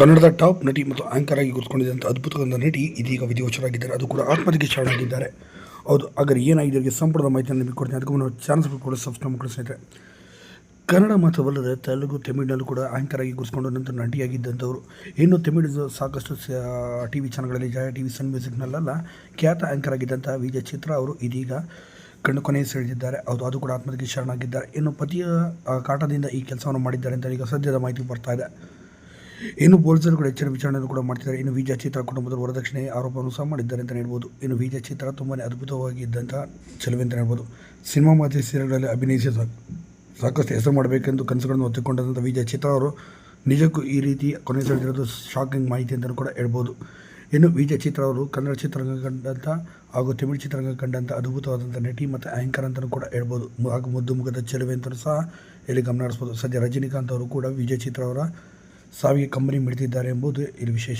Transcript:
ಕನ್ನಡದ ಟಾಪ್ ನಟಿ ಮತ್ತು ಆಂಕರ್ ಆಗಿ ಕೂತ್ಕೊಂಡಿದ್ದಂಥ ಅದ್ಭುತವಾದ ನಟಿ ಇದೀಗ ವಿಧಿವಶರಾಗಿದ್ದಾರೆ. ಅದು ಕೂಡ ಆತ್ಮಹತ್ಯೆಗೆ ಶರಣಾಗಿದ್ದಾರೆ. ಹೌದು, ಹಾಗಾದ್ರೆ ಏನಾಗಿದೆ? ಅವರಿಗೆ ಸಂಪೂರ್ಣ ಮಾಹಿತಿಯನ್ನು ನಿಮಗೆ ಕೊಡ್ತೀನಿ. ಅದಕ್ಕೂ ನಾವು ಚಾನಲ್ ಕೂಡ ಸಬ್ಸ್ಕ್ರೈಬ್ ಮಾಡಿ ಸ್ನೇಹಿತರೆ. ಕನ್ನಡ ಮಾತ್ರವಲ್ಲದೆ ತೆಲುಗು, ತಮಿಳಿನಲ್ಲೂ ಕೂಡ ಆಂಕರ್ ಆಗಿ ಗುರುತಿಸಿಕೊಂಡು ನಂತರ ನಟಿಯಾಗಿದ್ದಂಥವರು. ಇನ್ನು ತಮಿಳು ಸಾಕಷ್ಟು ಟಿ ವಿ ಚಾನಲ್ಗಳಲ್ಲಿ, ಜಯ ಟಿ ವಿ ಸನ್ ಮ್ಯೂಸಿಕ್ನಲ್ಲೆಲ್ಲ ಖ್ಯಾತ ಆಂಕರ್ ಆಗಿದ್ದಂಥ ವಿಜಯ ಚಿತ್ರ ಅವರು ಇದೀಗ ಕಣ್ಣು ಕೊನೆಯ ಸೆಳೆದಿದ್ದಾರೆ. ಹೌದು, ಅದು ಕೂಡ ಆತ್ಮಹತ್ಯೆಗೆ ಶರಣಾಗಿದ್ದಾರೆ. ಇನ್ನು ಪತಿಯ ಕಾಟದಿಂದ ಈ ಕೆಲಸವನ್ನು ಮಾಡಿದ್ದಾರೆ ಅಂತ ಈಗ ಸದ್ಯದ ಮಾಹಿತಿ ಬರ್ತಾ ಇದೆ. ಇನ್ನು ಪೊಲೀಸರು ಕೂಡ ಹೆಚ್ಚಿನ ವಿಚಾರಣೆಯನ್ನು ಕೂಡ ಮಾಡ್ತಿದ್ದಾರೆ. ಇನ್ನು ವಿಜಯ ಚಿತ್ರ ಕುಟುಂಬದ ವರದಕ್ಷಿಣೆ ಆರೋಪವನ್ನು ಸಹ ಮಾಡಿದ್ದಾರೆ ಅಂತ ಹೇಳ್ಬೋದು. ಇನ್ನು ವಿಜಯ ಚಿತ್ರ ತುಂಬಾ ಅದ್ಭುತವಾಗಿದ್ದಂಥ ಚೆಲುವೆ ಅಂತ ಹೇಳ್ಬೋದು. ಸಿನಿಮಾ ಮಾಧ್ಯಮ ಸೀರಿಯಲ್ಗಳಲ್ಲಿ ಅಭಿನಯಿಸಿ ಸಾಕ್- ಸಾಕಷ್ಟು ಹೆಸರು ಮಾಡಬೇಕೆಂದು ಕನಸುಗಳನ್ನು ಹೊತ್ತಿಕೊಂಡಂಥ ವಿಜಯ ಚಿತ್ರ ಅವರು ನಿಜಕ್ಕೂ ಈ ರೀತಿ ಕೊನೆ ಶಾಕಿಂಗ್ ಮಾಹಿತಿ ಅಂತಲೂ ಕೂಡ ಹೇಳ್ಬೋದು. ಇನ್ನು ವಿಜಯ ಚಿತ್ರ ಅವರು ಕನ್ನಡ ಚಿತ್ರರಂಗ ಕಂಡಂಥ ಹಾಗೂ ತಮಿಳು ಚಿತ್ರರಂಗ ಕಂಡಂಥ ಅದ್ಭುತವಾದಂಥ ನಟಿ ಮತ್ತು ಆ್ಯಂಕರ್ ಅಂತಲೂ ಕೂಡ ಹೇಳ್ಬೋದು. ಹಾಗೂ ಮುದ್ದು ಮುಖದ ಚೆಲುವೆ ಅಂತಲೂ ಸಹ ಇಲ್ಲಿ ಗಮನ ಹರಿಸ್ಬೋದು. ಸದ್ಯ ರಜನಿಕಾಂತ್ ಅವರು ಕೂಡ ವಿಜಯ ಚಿತ್ರ ಅವರ ಸಾವಿಗೆ ಕಂಬನಿ ಮಿಡಿದಿದ್ದಾರೆ ಎಂಬುದು ಇಲ್ಲಿ ವಿಶೇಷ.